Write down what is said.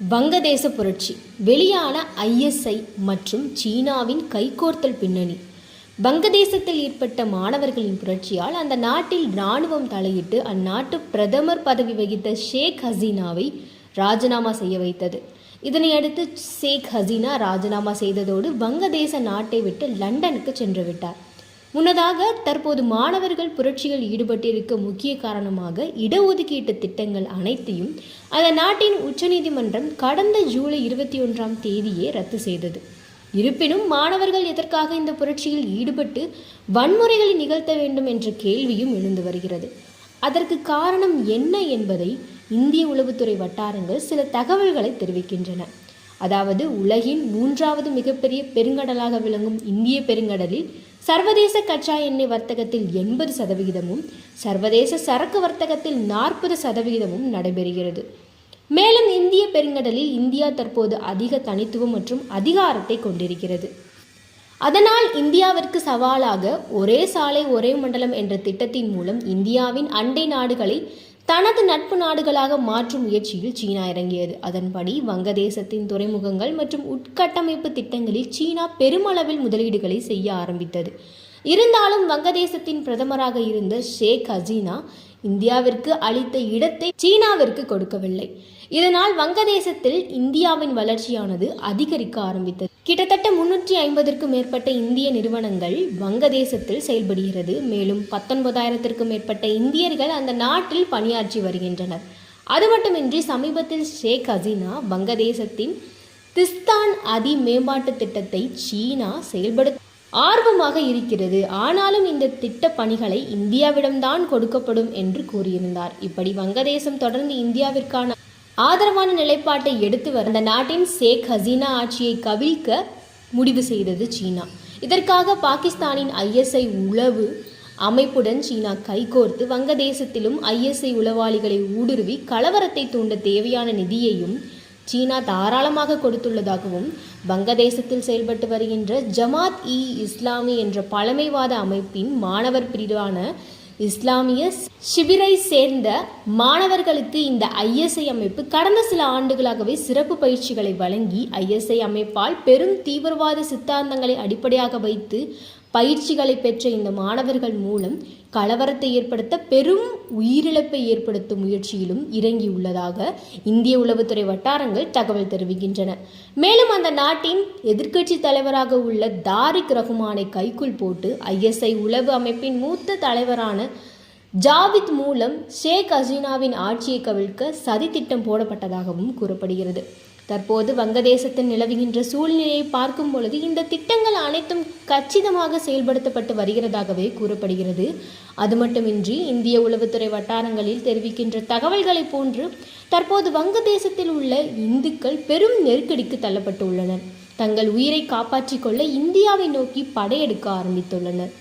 வங்கதேச புரட்சி வெளியான ஐஎஸ்ஐ மற்றும் சீனாவின் கைகோர்த்தல் பின்னணி. வங்கதேசத்தில் ஏற்பட்ட மாணவர்களின் புரட்சியால் அந்த நாட்டில் இராணுவம் தலையிட்டு அந்நாட்டு பிரதமர் பதவி வகித்த ஷேக் ஹசீனாவை ராஜினாமா செய்ய வைத்தது. இதனையடுத்து ஷேக் ஹசீனா ராஜினாமா செய்ததோடு வங்கதேச நாட்டை விட்டு லண்டனுக்கு சென்று விட்டார். முன்னதாக தற்போது மாணவர்கள் புரட்சியில் ஈடுபட்டிருக்க முக்கிய காரணமாக இடஒதுக்கீட்டு திட்டங்கள் அனைத்தையும் அந்த நாட்டின் உச்சநீதிமன்றம் கடந்த ஜூலை இருபத்தி ஒன்றாம் தேதியே ரத்து செய்தது. இருப்பினும் மாணவர்கள் எதற்காக இந்த புரட்சியில் ஈடுபட்டு வன்முறைகளை நிகழ்த்த வேண்டும் என்ற கேள்வியும் எழுந்து வருகிறது. அதற்கு காரணம் என்ன என்பதை இந்திய உளவுத்துறை வட்டாரங்கள் சில தகவல்களை தெரிவிக்கின்றன. அதாவது உலகின் மூன்றாவது மிகப்பெரிய பெருங்கடலாக விளங்கும் இந்திய பெருங்கடலில் சர்வதேச கச்சா எண்ணெய் வர்த்தகத்தில் எண்பது சதவிகிதமும் சர்வதேச சரக்கு வர்த்தகத்தில் நாற்பது சதவிகிதமும் நடைபெறுகிறது. மேலும் இந்திய பெருங்கடலில் இந்தியா தற்போது அதிக தனித்துவம் மற்றும் அதிகாரத்தை கொண்டிருக்கிறது. அதனால் இந்தியாவிற்கு சவாலாக ஒரே சாலை ஒரே மண்டலம் என்ற திட்டத்தின் மூலம் இந்தியாவின் அண்டை நாடுகளை தனது நட்பு நாடுகளாக மாற்றும் முயற்சியில் சீனா இறங்கியது. அதன்படி வங்கதேசத்தின் துறைமுகங்கள் மற்றும் உட்கட்டமைப்பு திட்டங்களில் சீனா பெருமளவில் முதலீடுகளை செய்ய ஆரம்பித்தது. இருந்தாலும் வங்கதேசத்தின் பிரதமராக இருந்த ஷேக் ஹசீனா இந்தியாவிற்கு அளித்த இடத்தை சீனாவிற்கு கொடுக்கவில்லை. இதனால் வங்கதேசத்தில் இந்தியாவின் வளர்ச்சியானது அதிகரிக்க ஆரம்பித்தது. கிட்டத்தட்ட முன்னூற்றி ஐம்பதற்கும் மேற்பட்ட இந்திய நிறுவனங்கள் வங்கதேசத்தில் செயல்படுகிறது. மேலும் பத்தொன்பதாயிரத்திற்கும் மேற்பட்ட இந்தியர்கள் அந்த நாட்டில் பணியாற்றி வருகின்றனர். அது மட்டுமின்றி சமீபத்தில் ஷேக் ஹசீனா வங்கதேசத்தின் திஸ்தான் அதி மேம்பாட்டு திட்டத்தை சீனா செயல்படுத்த ஆர்வமாக இருக்கிறது. ஆனாலும் இந்த திட்ட பணிகளை இந்தியாவிடம்தான் கொடுக்கப்படும் என்று கூறியிருந்தார். இப்படி வங்கதேசம் தொடர்ந்து இந்தியாவிற்கான ஆதரவான நிலைப்பாட்டை எடுத்து வர அந்த நாட்டின் ஷேக் ஹசீனா ஆட்சியை கவிழ்க்க முடிவு செய்தது சீனா. இதற்காக பாகிஸ்தானின் ஐஎஸ்ஐ உளவு அமைப்புடன் சீனா கைகோர்த்து வங்கதேசத்திலும் ஐஎஸ்ஐ உளவாளிகளை ஊடுருவி கலவரத்தை தூண்ட தேவையான நிதியையும் சீனா தாராளமாக கொடுத்துள்ளதாகவும் வங்கதேசத்தில் செயல்பட்டு வருகின்ற ஜமாத் இ இஸ்லாமி என்ற பழமைவாத அமைப்பின் மாணவர் பிரிவான இஸ்லாமிய சிபிரை சேர்ந்த மாணவர்களுக்கு இந்த ஐஎஸ்ஐ அமைப்பு கடந்த சில ஆண்டுகளாகவே சிறப்பு பயிற்சிகளை வழங்கி ஐஎஸ்ஐ அமைப்பால் பெரும் தீவிரவாத சித்தாந்தங்களை அடிப்படையாக வைத்து பயிற்சிகளை பெற்ற இந்த மாணவர்கள் மூலம் கலவரத்தை ஏற்படுத்த பெரும் உயிரிழப்பை ஏற்படுத்தும் முயற்சியிலும் இறங்கியுள்ளதாக இந்திய உளவுத்துறை வட்டாரங்கள் தகவல் தெரிவிக்கின்றன. மேலும் அந்த நாட்டின் எதிர்க்கட்சி தலைவராக உள்ள தாரிக் ரஹ்மானை கைக்குள் போட்டு ஐஎஸ்ஐ உளவு அமைப்பின் மூத்த தலைவரான ஜாவித் மூலம் ஷேக் ஹசீனாவின் ஆட்சியை கவிழ்க்க சதித்திட்டம் போடப்பட்டதாகவும் கூறப்படுகிறது. தற்போது வங்கதேசத்தில் நிலவுகின்ற சூழ்நிலையை பார்க்கும் பொழுது இந்த திட்டங்கள் அனைத்தும் கச்சிதமாக செயல்படுத்தப்பட்டு வருகிறதாகவே கூறப்படுகிறது. அது மட்டுமின்றி இந்திய உளவுத்துறை வட்டாரங்களில் தெரிவிக்கின்ற தகவல்களை போன்று தற்போது வங்கதேசத்தில் உள்ள இந்துக்கள் பெரும் நெருக்கடிக்கு தள்ளப்பட்டுள்ளனர். தங்கள் உயிரை காப்பாற்றிக் கொள்ள இந்தியாவை நோக்கி படையெடுக்க ஆரம்பித்துள்ளனர்.